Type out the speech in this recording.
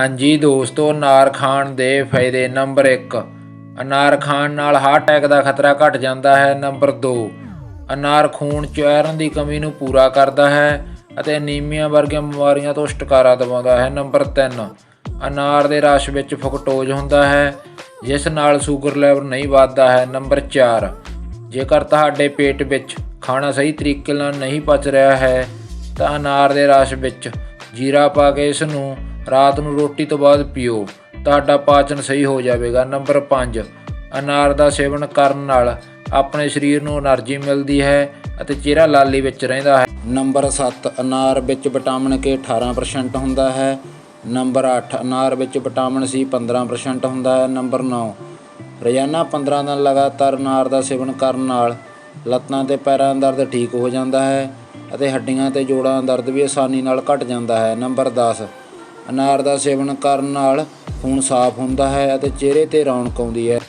ਹਾਂਜੀ ਦੋਸਤੋ ਅਨਾਰ ਖਾਣ ਦੇ ਫਾਇਦੇ ਨੰਬਰ 1 ਅਨਾਰ ਖਾਣ ਨਾਲ ਹਾਰਟ ਅਟੈਕ ਦਾ ਖਤਰਾ ਘਟ ਜਾਂਦਾ ਹੈ, ਨੰਬਰ 2 ਅਨਾਰ ਖੂਨ 'ਚ ਆਇਰਨ ਦੀ ਕਮੀ ਨੂੰ ਪੂਰਾ ਕਰਦਾ ਹੈ ਅਤੇ ਅਨੀਮੀਆ ਵਰਗੀਆਂ ਬਿਮਾਰੀਆਂ ਤੋਂ ਛੁਟਕਾਰਾ ਦਿਵਾਉਂਦਾ ਹੈ, ਨੰਬਰ 3 ਅਨਾਰ ਦੇ ਰਸ ਵਿੱਚ ਫੁਕਟੋਜ ਹੁੰਦਾ ਹੈ, ਜਿਸ ਨਾਲ ਸ਼ੂਗਰ ਲੈਵਲ ਨਹੀਂ ਵੱਧਦਾ ਹੈ, ਨੰਬਰ 4 ਜੇਕਰ ਤੁਹਾਡੇ ਪੇਟ ਵਿੱਚ ਖਾਣਾ ਸਹੀ ਤਰੀਕੇ ਨਾਲ ਨਹੀਂ ਪਚ ਰਿਹਾ ਹੈ, ਤਾਂ ਅਨਾਰ ਦੇ ਰਸ ਵਿੱਚ ਜੀਰਾ ਪਾ ਕੇ ਇਸ ਨੂੰ ਰਾਤ ਨੂੰ ਰੋਟੀ ਤੋਂ ਬਾਅਦ ਪੀਓ। ਤੁਹਾਡਾ ਪਾਚਨ ਸਹੀ ਹੋ ਜਾਵੇਗਾ। ਨੰਬਰ 5 ਅਨਾਰ ਦਾ ਸੇਵਨ ਕਰਨ ਨਾਲ ਆਪਣੇ ਸਰੀਰ ਨੂੰ એનર્ਜੀ ਮਿਲਦੀ ਹੈ ਅਤੇ ਚਿਹਰਾ ਲਾਲੀ ਵਿੱਚ ਰਹਿੰਦਾ ਹੈ। ਨੰਬਰ 7 ਅਨਾਰ ਵਿੱਚ ਵਿਟਾਮਿਨ ਕੇ 18% ਹੁੰਦਾ ਹੈ। ਨੰਬਰ 8 ਅਨਾਰ ਵਿੱਚ ਵਿਟਾਮਿਨ ਸੀ 15% ਹੁੰਦਾ ਹੈ। ਨੰਬਰ 9 ਰੋਜ਼ਾਨਾ 15 ਦਿਨ ਲਗਾਤਾਰ ਅਨਾਰ ਦਾ ਸੇਵਨ ਕਰਨ ਨਾਲ ਲੱਤਾਂ ਤੇ ਪੈਰਾਂ ਦਾ ਦਰਦ ਠੀਕ ਹੋ ਜਾਂਦਾ ਹੈ ਅਤੇ ਹੱਡੀਆਂ ਤੇ ਜੋੜਾਂ ਦਾ ਦਰਦ ਵੀ ਆਸਾਨੀ ਨਾਲ ਘਟ ਜਾਂਦਾ ਹੈ। ਨੰਬਰ 10 ਅਨਾਰ ਦਾ ਸੇਵਨ ਕਰਨ ਨਾਲ ਖੂਨ ਸਾਫ਼ ਹੁੰਦਾ ਹੈ ਅਤੇ ਚਿਹਰੇ ਤੇ ਰੌਣਕ ਆਉਂਦੀ ਹੈ।